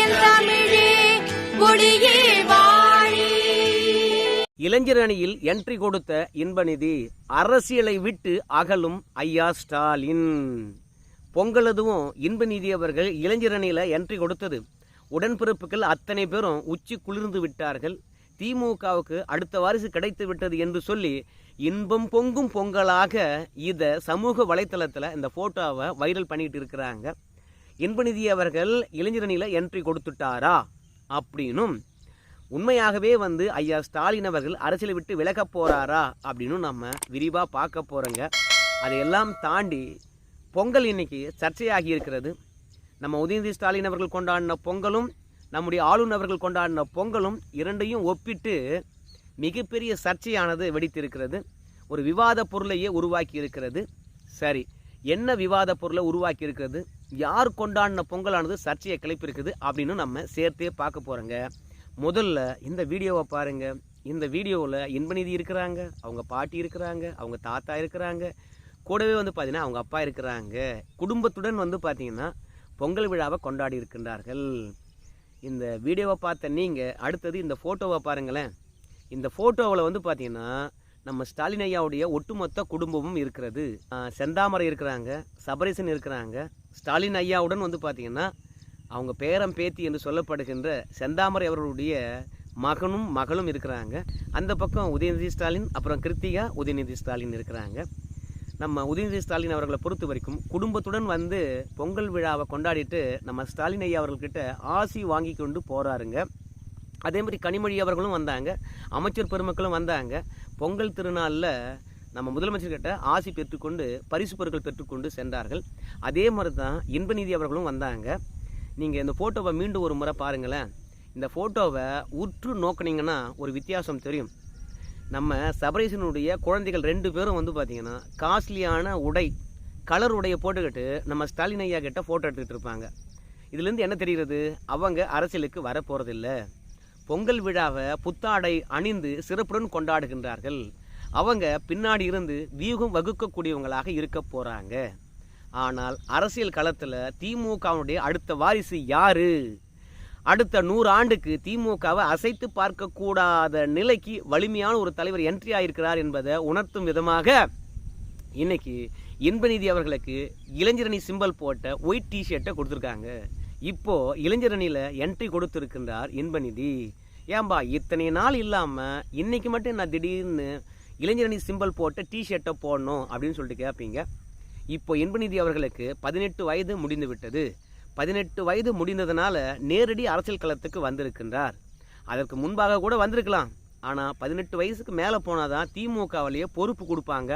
என் தமிழே வாழி. இளைஞர் அணியில் என்ட்ரி கொடுத்த இன்பநிதி அரசியலை விட்டு அகலும் ஐயா ஸ்டாலின். பொங்கல் அதுவும் இன்பநிதி அவர்கள் இளைஞர் அணியில் என்ட்ரி கொடுத்தது. உடன்பிறப்புகள் அத்தனை பேரும் உச்சி குளிர்ந்து விட்டார்கள். திமுகவுக்கு அடுத்த வாரிசு கிடைத்து விட்டது என்று சொல்லி இன்பம் பொங்கும் பொங்கலாக இதை சமூக வலைத்தளத்தில் இந்த ஃபோட்டோவை வைரல் பண்ணிட்டு இருக்கிறாங்க. இன்பநிதி அவர்கள் இளைஞரணியில் என்ட்ரி கொடுத்துட்டாரா? அப்படின்னும் உண்மையாகவே வந்து ஐயா ஸ்டாலின் அவர்கள் அரசியலை விட்டு விலகப் போகிறாரா அப்படின்னு நம்ம விரிவாக பார்க்க போகிறோங்க அதையெல்லாம் தாண்டி பொங்கல் இன்னைக்கு சர்ச்சையாகி இருக்கிறது. நம்ம உதயநிதி ஸ்டாலின் அவர்கள் கொண்டாடின பொங்கலும் நம்முடைய ஆளுநர் அவர்கள் கொண்டாடின பொங்கலும் இரண்டையும் ஒப்பிட்டு மிகப்பெரிய சர்ச்சையானது வெடித்திருக்கிறது. ஒரு விவாத பொருளையே உருவாக்கி இருக்கிறது. சரி என்ன விவாத பொருளை உருவாக்கி இருக்கிறது? யார் கொண்டாடின பொங்கலானது சர்ச்சையை கிளப்பியிருக்குது அப்படின்னு நம்ம சேர்த்தே பார்க்க போகிறோங்க முதல்ல இந்த வீடியோவை பாருங்கள் இந்த வீடியோவில் இன்பநீதி இருக்கிறாங்க அவங்க பாட்டி இருக்கிறாங்க அவங்க தாத்தா இருக்கிறாங்க. கூடவே வந்து பார்த்தீங்கன்னா அவங்க அப்பா இருக்கிறாங்க. குடும்பத்துடன் வந்து பார்த்தீங்கன்னா பொங்கல் விழாவை கொண்டாடி இருக்கின்றார்கள். இந்த வீடியோவை பார்த்த நீங்கள் அடுத்தது இந்த ஃபோட்டோவை பாருங்களேன். இந்த ஃபோட்டோவில் வந்து பார்த்தீங்கன்னா நம்ம ஸ்டாலின் ஐயாவுடைய ஒட்டுமொத்த குடும்பமும் இருக்கிறது. செந்தாமரை இருக்கிறாங்க சபரீசன் இருக்கிறாங்க ஸ்டாலின் ஐயாவுடன் வந்து பார்த்திங்கன்னா அவங்க பேரம் பேத்தி என்று சொல்லப்படுகின்ற செந்தாமரை அவர்களுடைய மகனும் மகளும் இருக்கிறாங்க. அந்த பக்கம் உதயநிதி ஸ்டாலின் அப்புறம் கிருத்திகா உதயநிதி ஸ்டாலின் இருக்கிறாங்க. நம்ம உதயநிதி ஸ்டாலின் அவர்களை பொறுத்த வரைக்கும் குடும்பத்துடன் வந்து பொங்கல் விழாவை கொண்டாடிட்டு நம்ம ஸ்டாலின் ஐயா அவர்கள்கிட்ட ஆசி வாங்கி கொண்டு போகிறாருங்க அதே மாதிரி கனிமொழி அவர்களும் வந்தாங்க. அமைச்சர் பெருமக்களும் வந்தாங்க. பொங்கல் திருநாளில் நம்ம முதலமைச்சர்கிட்ட ஆசி பெற்றுக்கொண்டு பரிசு பொருட்கள் பெற்றுக்கொண்டு சென்றார்கள். அதே மாதிரி தான் இன்பநிதி அவர்களும் வந்தாங்க. நீங்கள் இந்த ஃபோட்டோவை மீண்டும் ஒரு முறை பாருங்களேன். இந்த ஃபோட்டோவை உற்று நோக்கினீங்கன்னா ஒரு வித்தியாசம் தெரியும். நம்ம சபரீசனுடைய குழந்தைகள் ரெண்டு பேரும் வந்து பார்த்தீங்கன்னா காஸ்ட்லியான உடை கலர் உடையை போட்டுக்கிட்டு நம்ம ஸ்டாலின் ஐயா கிட்ட ஃபோட்டோ எடுத்துக்கிட்டு இருப்பாங்க. இதுலேருந்து என்ன தெரிகிறது? அவங்க அரசியலுக்கு வரப்போகிறதில்ல பொங்கல் விழாவை புத்தாடை அணிந்து சிறப்புடன் கொண்டாடுகின்றார்கள். அவங்க பின்னாடி இருந்து வியூகம் வகுக்கக்கூடியவங்களாக இருக்க போகிறாங்க ஆனால் அரசியல் களத்தில் திமுகவுடைய அடுத்த வாரிசு யாரு? அடுத்த நூறு ஆண்டுக்கு திமுகவை அசைத்து பார்க்கக்கூடாத நிலைக்கு வலிமையான ஒரு தலைவர் என்ட்ரி ஆயிருக்கிறார் என்பதை உணர்த்தும் விதமாக இன்னைக்கு இன்பநீதி அவர்களுக்கு இளைஞரணி சிம்பல் போட்ட ஒயிட் டிஷர்ட்டை கொடுத்துருக்காங்க. இப்போ இளைஞரணியில் என்ட்ரி கொடுத்துருக்கின்றார் இன்பநிதி. ஏன்பா இத்தனை நாள் இல்லாமல் இன்னைக்கு மட்டும் நான் திடீர்னு இளைஞரணி சிம்பல் போட்டு டிஷர்ட்டை போடணும் அப்படின்னு சொல்லிட்டு கேட்பீங்க இப்போ இன்பநிதி அவர்களுக்கு பதினெட்டு வயது முடிந்து விட்டது பதினெட்டு வயது முடிந்ததுனால நேரடி அரசியல் களத்துக்கு வந்திருக்கின்றார். அதற்கு முன்பாக கூட வந்திருக்கலாம். ஆனால் பதினெட்டு வயசுக்கு மேலே போனாதான் திமுகவிலேயே பொறுப்பு கொடுப்பாங்க.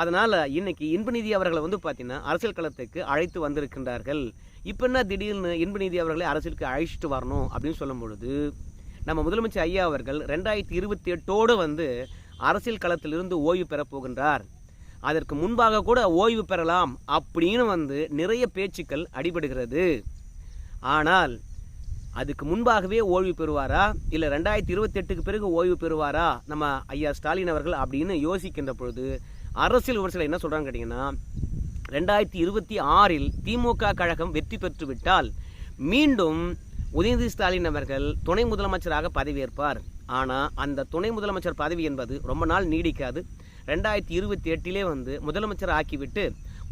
அதனால் இன்னைக்கு இன்பநிதி அவர்களை வந்து பார்த்தீங்கன்னா அரசியல் களத்துக்கு அழைத்து வந்திருக்கின்றார்கள். இப்போ என்ன திடீர்னு இன்பநிதி அவர்களை அரசியலுக்கு அழைச்சிட்டு வரணும் அப்படின்னு சொல்லும் பொழுது நம்ம முதலமைச்சர் ஐயா அவர்கள் ரெண்டாயிரத்தி இருபத்தி எட்டோடு வந்து அரசியல் களத்திலிருந்து ஓய்வு பெறப் போகின்றார். அதற்கு முன்பாக கூட ஓய்வு பெறலாம் அப்படின்னு வந்து நிறைய பேச்சுக்கள் அடிபடுகிறது. ஆனால் அதுக்கு முன்பாகவே ஓய்வு பெறுவாரா? இல்லை ரெண்டாயிரத்தி இருபத்தெட்டுக்கு பிறகு ஓய்வு பெறுவாரா? நம்ம ஐயா ஸ்டாலின் அவர்கள் அப்படின்னு யோசிக்கின்ற பொழுது அரசியல் விமர்சனம் என்ன சொல்கிறாங்க கேட்டிங்கன்னா ரெண்டாயிரத்தி இருபத்தி ஆறில் திமுக கழகம் வெற்றி பெற்றுவிட்டால் மீண்டும் உதயநிதி ஸ்டாலின் அவர்கள் துணை முதலமைச்சராக பதவியேற்பார். ஆனால் அந்த துணை முதலமைச்சர் பதவி என்பது ரொம்ப நாள் நீடிக்காது. ரெண்டாயிரத்தி இருபத்தி எட்டிலே வந்து முதலமைச்சர் ஆக்கிவிட்டு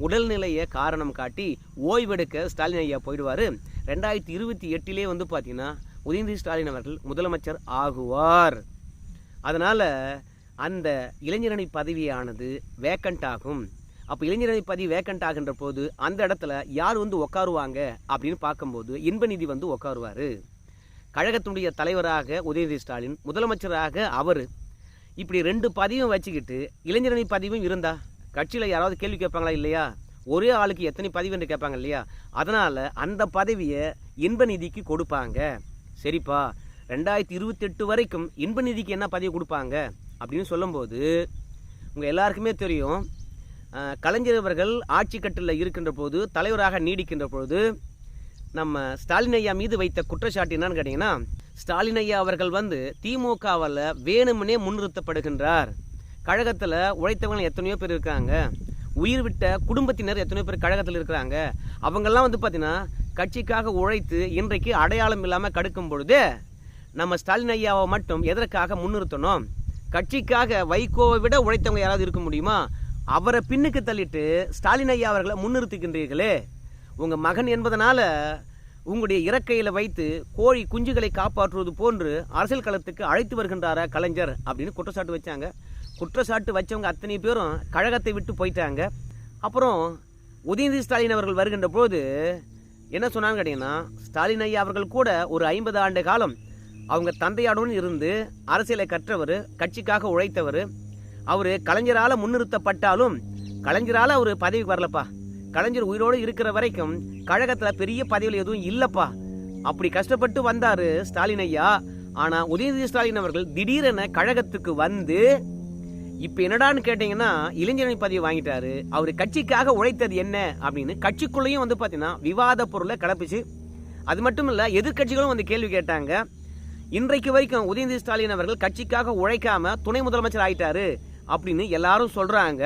உடல்நிலையை காரணம் காட்டி ஓய்வெடுக்க ஸ்டாலின் ஐயா போயிடுவார். ரெண்டாயிரத்தி இருபத்தி எட்டிலே வந்து பார்த்தீங்கன்னா உதயநிதி ஸ்டாலின் அவர்கள் முதலமைச்சர் ஆகுவார். அதனால் அந்த இளைஞரணி பதவியானது வேக்கண்ட் ஆகும். அப்போ இளைஞரணி பதவி வேக்கண்ட் ஆகின்ற போது அந்த இடத்துல யார் வந்து உட்காருவாங்க அப்படின்னு பார்க்கும்போது இன்பநிதி வந்து உட்காருவார் கழகத்தினுடைய தலைவராக உதயநிதி ஸ்டாலின் முதலமைச்சராக அவர். இப்படி ரெண்டு பதிவும் வச்சுக்கிட்டு இளைஞரணி பதிவும் இருந்தா? கட்சியில் யாராவது கேள்வி கேட்பாங்களா இல்லையா? ஒரே ஆளுக்கு எத்தனை பதிவு என்று கேட்பாங்க இல்லையா? அதனால் அந்த பதவியை இன்ப நிதிக்கு கொடுப்பாங்க. சரிப்பா ரெண்டாயிரத்தி இருபத்தெட்டு வரைக்கும் இன்ப நிதிக்கு என்ன பதவி கொடுப்பாங்க? அப்படின்னு சொல்லும்போது உங்கள் எல்லாருக்குமே தெரியும் கலைஞர் அவர்கள் ஆட்சி கட்டில் இருக்கின்ற போது தலைவராக நீடிக்கின்ற பொழுது நம்ம ஸ்டாலின் ஐயா மீது வைத்த குற்றச்சாட்டு என்னன்னு கேட்டிங்கன்னா ஸ்டாலின் ஐயா அவர்கள் வந்து திமுகவில் வேணும்னே முன்னிறுத்தப்படுகின்றார். கழகத்தில் உழைத்தவங்க எத்தனையோ பேர் இருக்காங்க. உயிர் விட்ட குடும்பத்தினர் எத்தனையோ பேர் கழகத்தில் இருக்கிறாங்க. அவங்கெல்லாம் வந்து பார்த்தீங்கன்னா கட்சிக்காக உழைத்து இன்றைக்கு அடையாளம் இல்லாமல் கடுக்கும் பொழுது நம்ம ஸ்டாலின் ஐயாவை மட்டும் எதற்காக முன்னிறுத்தணும்? கட்சிக்காக வைகோவை விட உழைத்தவங்க யாராவது இருக்க முடியுமா? அவரை பின்னுக்கு தள்ளிட்டு ஸ்டாலின் ஐயா அவர்களை முன்னிறுத்துகின்றீர்களே. உங்கள் மகன் என்பதனால் உங்களுடைய இறக்கையில் வைத்து கோழி குஞ்சுகளை காப்பாற்றுவது போன்று அரசியல் களத்துக்கு அழைத்து வருகின்றாரா கலைஞர் அப்படின்னு குற்றச்சாட்டு வச்சாங்க. குற்றச்சாட்டு வச்சவங்க அத்தனை பேரும் கழகத்தை விட்டு போயிட்டாங்க. அப்புறம் உதயநிதி ஸ்டாலின் அவர்கள் வருகின்ற போது என்ன சொன்னாங்க கேட்டீங்கன்னா ஸ்டாலின் ஐயா அவர்கள் கூட ஒரு ஐம்பது ஆண்டு காலம் அவங்க தந்தையாடுடன் இருந்து அரசியலை கற்றவர் கட்சிக்காக உழைத்தவர். அவர் கலைஞரால் முன்னிறுத்தப்பட்டாலும் கலைஞரால் அவர் பதவிக்கு வரலப்பா. கலைஞர் உயிரோடு இருக்கிற வரைக்கும் கழகத்தில் பெரிய பதவியில் எதுவும் இல்லைப்பா. அப்படி கஷ்டப்பட்டு வந்தார் ஸ்டாலின் ஐயா. ஆனால் உதயநிதி ஸ்டாலின் அவர்கள் திடீரென கழகத்துக்கு வந்து இப்போ என்னடான்னு கேட்டிங்கன்னா இளைஞரணி பதவி வாங்கிட்டாரு. அவர் கட்சிக்காக உழைத்தது என்ன அப்படின்னு கட்சிக்குள்ளேயும் வந்து பார்த்தீங்கன்னா விவாத பொருளை கிளப்பிச்சு அது மட்டும் இல்லை எதிர்க்கட்சிகளும் வந்து கேள்வி கேட்டாங்க. இன்றைக்கு வரைக்கும் உதயநிதி ஸ்டாலின் அவர்கள் கட்சிக்காக உழைக்காம துணை முதலமைச்சர் ஆயிட்டாரு அப்படின்னு எல்லாரும் சொல்றாங்க.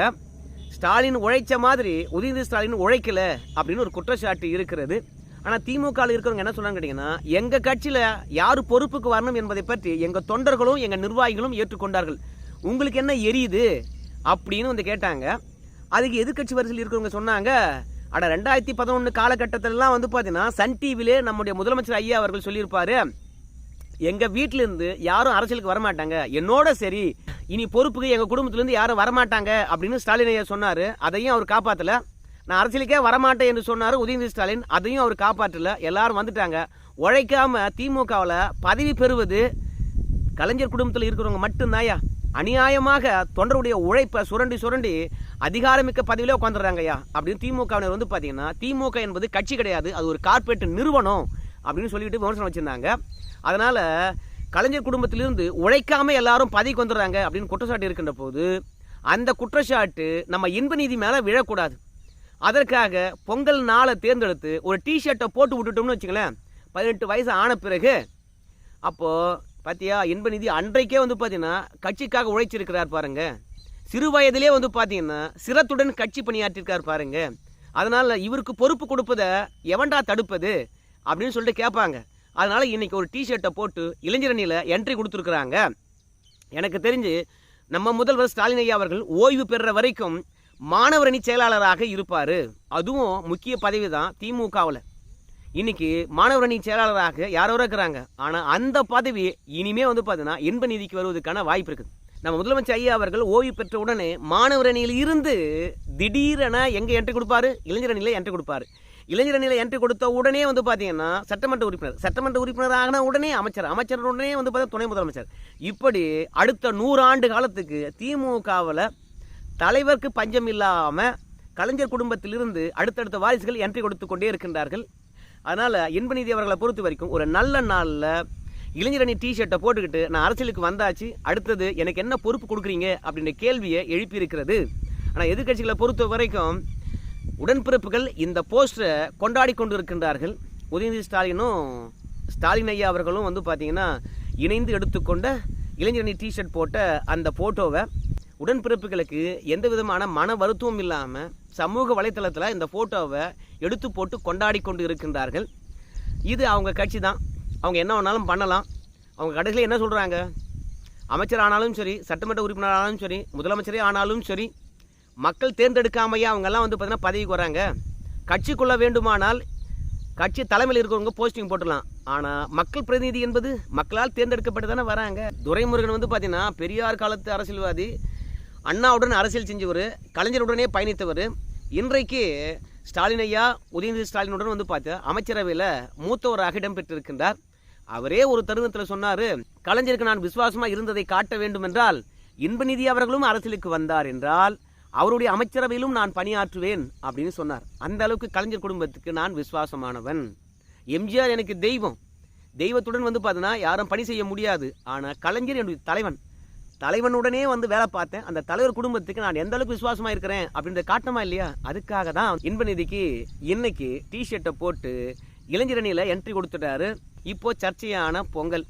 ஸ்டாலின் உழைச்ச மாதிரி உதயநிதி ஸ்டாலின் உழைக்கல அப்படின்னு ஒரு குற்றச்சாட்டு இருக்கிறது. ஆனால் திமுக இருக்கிறவங்க என்ன சொன்னாங்க கேட்டிங்கன்னா எங்கள் கட்சியில் யார் பொறுப்புக்கு வரணும் என்பதை பற்றி எங்கள் தொண்டர்களும் எங்கள் நிர்வாகிகளும் ஏற்றுக்கொண்டார்கள். உங்களுக்கு என்ன எரியுது? அப்படின்னு வந்து கேட்டாங்க. அதுக்கு எதிர்க்கட்சி வரிசையில் இருக்கிறவங்க சொன்னாங்க அட ரெண்டாயிரத்தி பதினொன்று காலகட்டத்திலலாம் வந்து பார்த்தீங்கன்னா சன் டிவிலே நம்முடைய முதலமைச்சர் ஐயா அவர்கள் சொல்லியிருப்பாரு எங்கள் வீட்டிலேருந்து யாரும் அரசியலுக்கு வரமாட்டாங்க. என்னோட சரி இனி பொறுப்புக்கு எங்கள் குடும்பத்துலேருந்து யாரும் வரமாட்டாங்க அப்படின்னு ஸ்டாலின் ஐயா சொன்னார். அதையும் அவர் காப்பாற்றல நான் அரசியலுக்கே வரமாட்டேன் என்று சொன்னார் உதயநிதி ஸ்டாலின். அதையும் அவர் காப்பாற்றல எல்லாரும் வந்துட்டாங்க. உழைக்காமல் திமுகவில் பதவி பெறுவது கலைஞர் குடும்பத்தில் இருக்கிறவங்க மட்டும்தாயா அநியாயமாக தொண்டருடைய உழைப்பை சுரண்டி சுரண்டி அதிகாரமிக்க பதவியில் உட்காந்துடுறாங்கய்யா அப்படின்னு திமுகவினர் வந்து பார்த்தீங்கன்னா திமுக என்பது கட்சி கிடையாது. அது ஒரு கார்பரேட் நிறுவனம் அப்படின்னு சொல்லிட்டு விமர்சனம் வச்சுருந்தாங்க. அதனால் கலைஞர் குடும்பத்திலிருந்து உழைக்காமல் எல்லாரும் பதவிக்கு வந்துடுறாங்க அப்படின்னு குற்றச்சாட்டு இருக்கின்ற போது அந்த குற்றச்சாட்டு நம்ம இன்ப நீதி மேலே விழக்கூடாது. அதற்காக பொங்கல் நாளை தேர்ந்தெடுத்து ஒரு டிஷர்ட்டை போட்டு விட்டுட்டோம்னு வச்சுங்களேன் பதினெட்டு வயசு ஆன பிறகு அப்போது பார்த்தியா இன்ப நிதி அன்றைக்கே வந்து பார்த்தீங்கன்னா கட்சிக்காக உழைச்சிருக்கிறார் பாருங்க. சிறு வயதிலே வந்து பார்த்தீங்கன்னா சிரத்துடன் கட்சி பணியாற்றிருக்கார் பாருங்க. அதனால் இவருக்கு பொறுப்பு கொடுப்பதை எவன்டா தடுப்பது? அப்படின்னு சொல்லிட்டு கேட்பாங்க. அதனால் இன்றைக்கி ஒரு டிஷர்ட்டை போட்டு இளைஞரணியில் என்ட்ரி கொடுத்துருக்குறாங்க. எனக்கு தெரிஞ்சு நம்ம முதல்வர் ஸ்டாலின் ஐயா அவர்கள் ஓய்வு பெறுற வரைக்கும் மாணவர் அணி செயலாளராக இருப்பார். அதுவும் முக்கிய பதவி தான் திமுகவில். இன்றைக்கி மாணவர் அணி செயலாளராக யாரோ இருக்கிறாங்க. ஆனால் அந்த பதவி இனிமே வந்து பார்த்தீங்கன்னா இன்ப நிதிக்கு வருவதற்கான வாய்ப்பு இருக்குது. நம்ம முதலமைச்சர் ஐயா அவர்கள் ஓய்வு பெற்ற உடனே மாணவர் அணியில் இருந்து திடீரென எங்கே என்ட்ரி கொடுப்பாரு? இளைஞர் அணியில் என்ட்ரி கொடுப்பாரு. இளைஞர் அணியில் என்ட்ரி கொடுத்த உடனே வந்து பார்த்தீங்கன்னா சட்டமன்ற உறுப்பினர். சட்டமன்ற உறுப்பினர் ஆகின உடனே அமைச்சர். அமைச்சர் உடனே வந்து பார்த்தீங்கன்னா துணை முதலமைச்சர். இப்படி அடுத்த நூறாண்டு காலத்துக்கு திமுகவில் தலைவருக்கு பஞ்சம் இல்லாமல் கலைஞர் குடும்பத்திலிருந்து அடுத்தடுத்த வாரிசுகள் என்ட்ரி கொடுத்து கொண்டே இருக்கின்றார்கள். அதனால் இன்பநீதி அவர்களை பொறுத்த வரைக்கும் ஒரு நல்ல நாளில் இளைஞரணி டிஷர்ட்டை போட்டுக்கிட்டு நான் அரசியலுக்கு வந்தாச்சு. அடுத்தது எனக்கு என்ன பொறுப்பு கொடுக்குறீங்க? அப்படின்ற கேள்வியை எழுப்பியிருக்கிறது. ஆனால் எதிர்க்கட்சிகளை பொறுத்த வரைக்கும் உடன்பிறப்புகள் இந்த போஸ்டரை கொண்டாடி கொண்டு இருக்கின்றார்கள் உதயநிதி ஸ்டாலினும் ஸ்டாலின் ஐயா அவர்களும் வந்து பார்த்தீங்கன்னா இணைந்து எடுத்துக்கொண்ட இளைஞரணி டிஷர்ட் போட்ட அந்த ஃபோட்டோவை உடன்பிறப்புகளுக்கு எந்த விதமான மன வருத்தமும் இல்லாமல் சமூக வலைத்தளத்தில் இந்த ஃபோட்டோவை எடுத்து போட்டு கொண்டாடி கொண்டு இருக்கின்றார்கள் இது அவங்க கட்சி தான். அவங்க என்ன வேணாலும் பண்ணலாம். அவங்க கடைசியில் என்ன சொல்கிறாங்க அமைச்சர் ஆனாலும் சரி சட்டமன்ற உறுப்பினர் ஆனாலும் சரி முதலமைச்சரே ஆனாலும் சரி மக்கள் தேர்ந்தெடுக்காமையே அவங்கெல்லாம் வந்து பார்த்தீங்கன்னா பதவிக்கு வராங்க கட்சிக்குள்ள வேண்டுமானால் கட்சி தலைமையில் இருக்கிறவங்க போஸ்டிங் போட்டுடலாம். ஆனால் மக்கள் பிரதிநிதி என்பது மக்களால் தேர்ந்தெடுக்கப்பட்டு தானே வராங்க. துரைமுருகன் வந்து பார்த்தீங்கன்னா பெரியார் காலத்து அரசியல்வாதி அண்ணாவுடன் அரசியல் செஞ்சவர் கலைஞருடனே பயணித்தவர். இன்றைக்கு ஸ்டாலின் ஐயா உதயநிதி ஸ்டாலினுடன் வந்து பார்த்தா அமைச்சரவையில் மூத்தவராக இடம்பெற்றிருக்கின்றார். அவரே ஒரு தருணத்தில் சொன்னார் கலைஞருக்கு நான் விசுவாசமாக இருந்ததை காட்ட வேண்டும் என்றால் இன்பநிதி அவர்களும் அரசியலுக்கு வந்தார் என்றால் அவருடைய அமைச்சரவையிலும் நான் பணியாற்றுவேன் அப்படின்னு சொன்னார். அந்த அளவுக்கு கலைஞர் குடும்பத்துக்கு நான் விசுவாசமானவன். எம்ஜிஆர் எனக்கு தெய்வம். தெய்வத்துடன் வந்து பார்த்தீங்கன்னா யாரும் பணி செய்ய முடியாது. ஆனால் கலைஞர் என்னுடைய தலைவன். தலைவனுடனே வந்து வேலை பார்த்தேன். அந்த தலைவர் குடும்பத்துக்கு நான் எந்த அளவுக்கு விசுவாசமா இருக்கிறேன் அப்படின்றத காட்டமா இல்லையா? அதுக்காக தான் இன்பநிதிக்கு இன்னைக்கு டிஷர்ட்டை போட்டு இளைஞரணியில் என்ட்ரி கொடுத்துட்டாரு. இப்போ சர்ச்சையான பொங்கல்.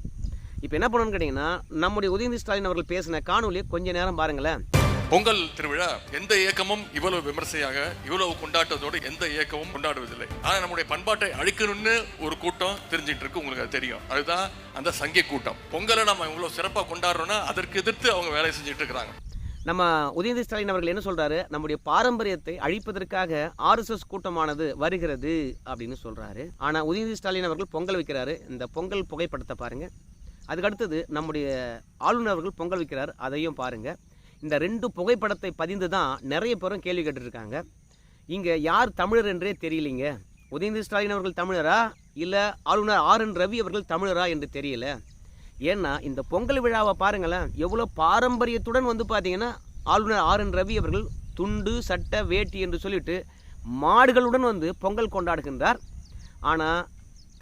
இப்போ என்ன பண்ணணும்னு கேட்டிங்கன்னா நம்முடைய உதயநிதி ஸ்டாலின் அவர்கள் பேசின காணொலியை கொஞ்ச நேரம் பாருங்களேன். பொங்கல் திருவிழா எந்த இயக்கமும் இவ்வளவு விமர்சையாக இவ்வளவு கொண்டாட்டத்தோடு எந்த இயக்கமும் கொண்டாடுவதில்லை. ஆனால் நம்முடைய பண்பாட்டை அழிக்கணும்னு ஒரு கூட்டம் தெரிஞ்சிட்டு இருக்கு உங்களுக்கு அது தெரியும். அதுதான் அந்த சங்கி கூட்டம். பொங்கலை நம்ம இவ்வளவு சிறப்பாக கொண்டாடுறோம்னா அதற்கு எதிர்த்து அவங்க வேலை செஞ்சுட்டு இருக்கிறாங்க நம்ம உதயநிதி ஸ்டாலின் அவர்கள் என்ன சொல்றாரு? நம்முடைய பாரம்பரியத்தை அழிப்பதற்காக ஆர்எஸ்எஸ் கூட்டமானது வருகிறது அப்படின்னு சொல்றாரு. ஆனா உதயநிதி ஸ்டாலின் அவர்கள் பொங்கல் வைக்கிறாரு. இந்த பொங்கல் புகைப்படத்தை பாருங்க. அதுக்கு அடுத்தது நம்முடைய ஆளுநர் அவர்கள் பொங்கல் வைக்கிறார். அதையும் பாருங்கள் இந்த ரெண்டு புகைப்படத்தை பதிந்து தான் நிறைய பேரும் கேள்வி கேட்டுருக்காங்க. இங்கே யார் தமிழர் என்றே தெரியலைங்க. உதயநிதி ஸ்டாலின் அவர்கள் தமிழரா? இல்லை ஆளுநர் ஆர் என் ரவி அவர்கள் தமிழரா என்று தெரியல. ஏன்னா இந்த பொங்கல் விழாவை பாருங்களேன் எவ்வளோ பாரம்பரியத்துடன் வந்து பார்த்தீங்கன்னா ஆளுநர் ஆர் என் ரவி அவர்கள் துண்டு சட்டை வேட்டி என்று சொல்லிட்டு மாடுகளுடன் வந்து பொங்கல் கொண்டாடுகின்றார். ஆனால்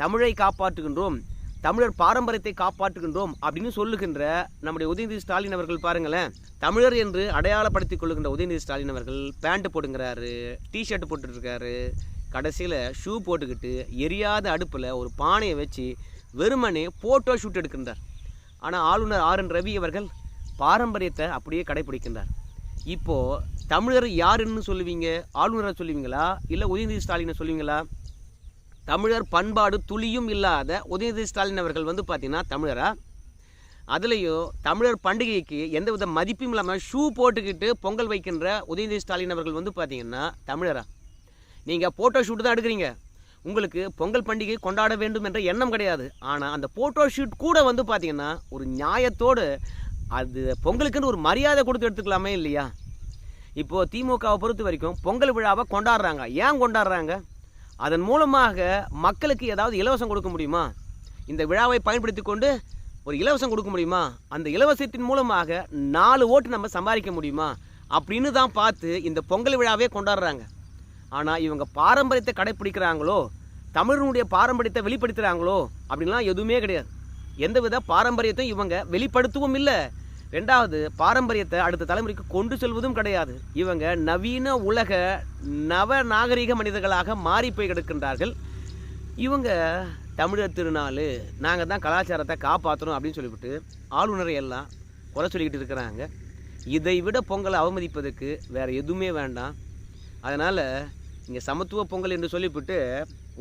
தமிழை காப்பாற்றுகின்றோம். தமிழர் பாரம்பரியத்தை காப்பாற்றுகின்றோம் அப்படின்னு சொல்லுகின்ற நம்முடைய உதயநிதி ஸ்டாலின் அவர்கள் பாருங்களேன். தமிழர் என்று அடையாளப்படுத்திக் கொள்ளுகின்ற உதயநிதி ஸ்டாலின் அவர்கள் பேண்ட் போடுங்கிறாரு டிஷர்ட் போட்டுருக்காரு கடைசியில் ஷூ போட்டுக்கிட்டு எரியாத அடுப்பில் ஒரு பானையை வச்சு வெறுமனே ஃபோட்டோ ஷூட் எடுக்கின்றார். ஆனால் ஆளுநர் ஆர். என். ரவி அவர்கள் பாரம்பரியத்தை அப்படியே கடைபிடிக்கின்றார் இப்போது தமிழர் யாருன்னு சொல்லுவீங்க? ஆளுநரை சொல்லுவீங்களா? இல்லை உதயநிதி ஸ்டாலினை சொல்லுவீங்களா? தமிழர் பண்பாடு துளியும் இல்லாத உதயநிதி ஸ்டாலின் அவர்கள் வந்து பார்த்தீங்கன்னா தமிழரா? அதுலேயும் தமிழர் பண்டிகைக்கு எந்த வித மதிப்பும் இல்லாமல் ஷூ போட்டுக்கிட்டு பொங்கல் வைக்கின்ற உதயநிதி ஸ்டாலின் அவர்கள் வந்து பார்த்தீங்கன்னா தமிழரா? நீங்கள் ஃபோட்டோ ஷூட் தான் எடுக்கிறீங்க. உங்களுக்கு பொங்கல் பண்டிகை கொண்டாட வேண்டும் என்ற எண்ணம் கிடையாது. ஆனால் அந்த ஃபோட்டோ ஷூட் கூட வந்து பார்த்தீங்கன்னா ஒரு நியாயத்தோடு அது பொங்கலுக்குன்னு ஒரு மரியாதை கொடுத்து எடுத்துக்கலாமே இல்லையா? இப்போது திமுகவை பொறுத்த வரைக்கும் பொங்கல் விழாவை கொண்டாடுறாங்க. ஏன் கொண்டாடுறாங்க? அதன் மூலமாக மக்களுக்கு ஏதாவது இலவசம் கொடுக்க முடியுமா? இந்த விழாவை பயன்படுத்தி கொண்டு ஒரு இலவசம் கொடுக்க முடியுமா? அந்த இலவசத்தின் மூலமாக நாலு ஓட்டு நம்ம சம்பாதிக்க முடியுமா? அப்படின்னு தான் பார்த்து இந்த பொங்கல் விழாவே கொண்டாடுறாங்க. ஆனால் இவங்க பாரம்பரியத்தை கடைப்பிடிக்கிறாங்களோ? தமிழனுடைய பாரம்பரியத்தை வெளிப்படுத்துகிறாங்களோ அப்படின்லாம் எதுவுமே கிடையாது. எந்தவித பாரம்பரியத்தையும் இவங்க வெளிப்படுத்தவும் இல்லை. ரெண்டாவது பாரம்பரியத்தை அடுத்த தலைமுறைக்கு கொண்டு செல்வதும் கிடையாது. இவங்க நவீன உலக நவ நாகரிக மனிதர்களாக மாறி போய் கிடக்கின்றார்கள். இவங்க தமிழர் திருநாள் நாங்கள் தான் கலாச்சாரத்தை காப்பாற்றணும் அப்படின்னு சொல்லிவிட்டு ஆளுநரை எல்லாம் குறை சொல்லிக்கிட்டு இருக்கிறாங்க. இதை விட பொங்கலை அவமதிப்பதற்கு வேறு எதுவுமே வேண்டாம். அதனால் இங்கே சமத்துவ பொங்கல் என்று சொல்லிவிட்டு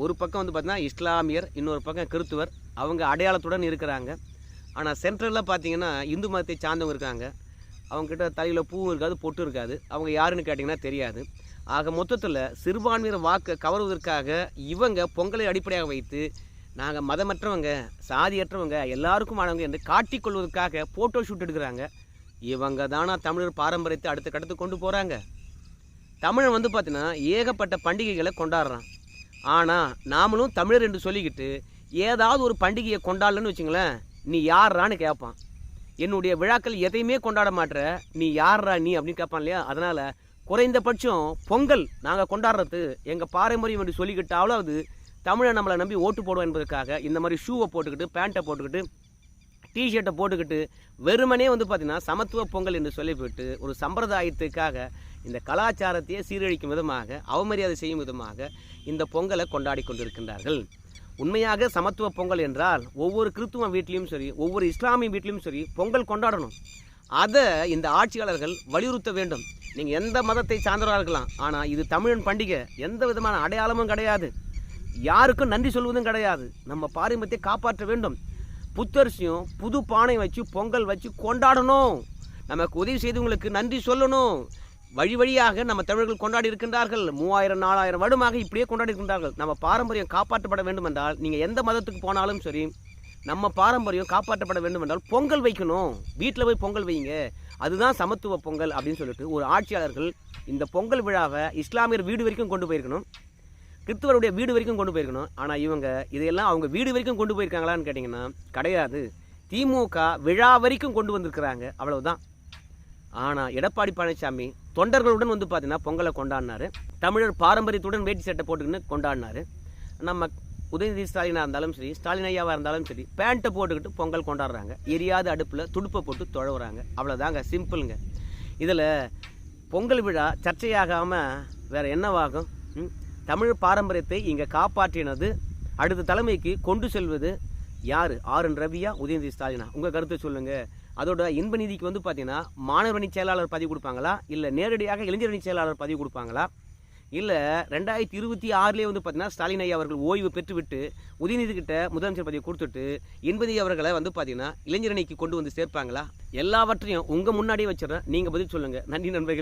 ஒரு பக்கம் வந்து பார்த்தீங்கன்னா இஸ்லாமியர் இன்னொரு பக்கம் கிறித்துவர் அவங்க அடையாளத்துடன் இருக்கிறாங்க. ஆனால் சென்ட்ரலில் பார்த்தீங்கன்னா இந்து மதத்தை சார்ந்தவங்க இருக்காங்க. அவங்கக்கிட்ட தலையில் பூவும் இருக்காது பொட்டும் இருக்காது. அவங்க யாருன்னு கேட்டிங்கன்னா தெரியாது. ஆக மொத்தத்தில் சிறுபான்மையினர் வாக்கை கவருவதற்காக இவங்க பொங்கலை அடிப்படையாக வைத்து நாங்கள் மதமற்றவங்க சாதியற்றவங்க எல்லாருக்குமானவங்க என்று காட்டிக்கொள்வதற்காக ஃபோட்டோ ஷூட் எடுக்கிறாங்க. இவங்க தானா தமிழர் பாரம்பரியத்தை அடுத்த கட்டத்துக்கு கொண்டு போகிறாங்க தமிழன் வந்து பார்த்தீங்கன்னா ஏகப்பட்ட பண்டிகைகளை கொண்டாடுறான். ஆனால் நாமளும் தமிழர் என்று சொல்லிக்கிட்டு ஏதாவது ஒரு பண்டிகையை கொண்டாடலன்னு வச்சுங்களேன் நீ யார்றான்னு கேட்பான் என்னுடைய விழாக்கள் எதையுமே கொண்டாட மாட்டுற நீ யார்ரா நீ அப்படின்னு கேட்பான் இல்லையா? அதனால் குறைந்தபட்சம் பொங்கல் நாங்கள் கொண்டாடுறது எங்கள் பாரம்பரியம் என்று சொல்லிக்கிட்டாவது தமிழை நம்மளை நம்பி ஓட்டு போடுவோம் என்பதற்காக இந்த மாதிரி ஷூவை போட்டுக்கிட்டு பேண்ட்டை போட்டுக்கிட்டு டிஷர்ட்டை போட்டுக்கிட்டு வெறுமனே வந்து பார்த்திங்கன்னா சமத்துவ பொங்கல் என்று சொல்லிவிட்டு ஒரு சம்பிரதாயத்துக்காக இந்த கலாச்சாரத்தையே சீரழிக்கும் விதமாக அவமரியாதை செய்யும் விதமாக இந்த பொங்கலை கொண்டாடி கொண்டிருக்கின்றார்கள். உண்மையாக சமத்துவ பொங்கல் என்றால் ஒவ்வொரு கிறித்துவ வீட்லேயும் சரி ஒவ்வொரு இஸ்லாமிய வீட்லேயும் சரி பொங்கல் கொண்டாடணும். அதை இந்த ஆட்சியாளர்கள் வலியுறுத்த வேண்டும். நீங்கள் எந்த மதத்தை சார்ந்தவராக இருக்கலாம் ஆனால் இது தமிழன் பண்டிகை. எந்த விதமான அடையாளமும் கிடையாது. யாருக்கும் நன்றி சொல்வதும் கிடையாது. நம்ம பாரம்பரியத்தை காப்பாற்ற வேண்டும். புத்தரிசியும் புது பானை வச்சு பொங்கல் வச்சு கொண்டாடணும். நமக்கு உதவி செய்தவங்களுக்கு நன்றி சொல்லணும். வழி வழியாக நம்ம தமிழர்கள் கொண்டாடி இருக்கின்றார்கள். மூவாயிரம் நாலாயிரம் வருடமாக இப்படியே கொண்டாடி இருக்கின்றார்கள். நம்ம பாரம்பரியம் காப்பாற்றப்பட வேண்டும் என்றால் நீங்கள் எந்த மதத்துக்கு போனாலும் சரி நம்ம பாரம்பரியம் காப்பாற்றப்பட வேண்டும் என்றால் பொங்கல் வைக்கணும். வீட்டில் போய் பொங்கல் வைங்க. அதுதான் சமத்துவ பொங்கல் அப்படின்னு சொல்லிட்டு ஒரு ஆட்சியாளர்கள் இந்த பொங்கல் விழாவை இஸ்லாமியர் வீடு வரைக்கும் கொண்டு போயிருக்கணும். கிறிஸ்துவருடைய வீடு வரைக்கும் கொண்டு போயிருக்கணும். ஆனால் இவங்க இதையெல்லாம் அவங்க வீடு வரைக்கும் கொண்டு போயிருக்காங்களான்னு கேட்டிங்கன்னா கிடையாது. திமுக விழா வரைக்கும் கொண்டு வந்திருக்கிறாங்க. அவ்வளவுதான். ஆனால் எடப்பாடி பழனிசாமி தொண்டர்களுடன் வந்து பார்த்தீங்கன்னா பொங்கலை கொண்டாடினாரு. தமிழர் பாரம்பரியத்துடன் வேட்டி சட்டை போட்டுக்கின்னு கொண்டாடினாரு. நம்ம உதயநிதி ஸ்டாலினாக இருந்தாலும் சரி ஸ்டாலின் ஐயாவாக இருந்தாலும் சரி பேண்ட்டை போட்டுக்கிட்டு பொங்கல் கொண்டாடுறாங்க. எரியாத அடுப்பில் துடுப்பை போட்டு தொழவுறாங்க. அவ்வளோதாங்க சிம்பிளுங்க. இதில் பொங்கல் விழா சர்ச்சையாகாமல் வேறு என்னவாகும்? ம்? தமிழ் பாரம்பரியத்தை இங்கே காப்பாற்றினது அடுத்த தலைமைக்கு கொண்டு செல்வது யார்? ஆர். என். ரவியா உதயநிதி ஸ்டாலினா? உங்கள் கருத்தை சொல்லுங்கள் அதோட இன்ப நிதிக்கு வந்து பார்த்தீங்கன்னா மாணவரணி செயலாளர் பதவி கொடுப்பாங்களா? இல்லை நேரடியாக இளைஞரணி செயலாளர் பதவி கொடுப்பாங்களா? இல்லை ரெண்டாயிரத்தி இருபத்தி ஆறுலேயே வந்து பார்த்தீங்கன்னா ஸ்டாலின் ஐயா அவர்கள் ஓய்வு பெற்றுவிட்டு உதயநிதி கிட்ட முதலமைச்சர் பதவி கொடுத்துட்டு இன்பதி அவர்களை வந்து பார்த்தீங்கன்னா இளைஞரணிக்கு கொண்டு வந்து சேர்ப்பாங்களா? எல்லாவற்றையும் உங்கள் முன்னாடியே வச்சிடறேன். நீங்கள் பதில் சொல்லுங்கள் நன்றி நண்பர்களே.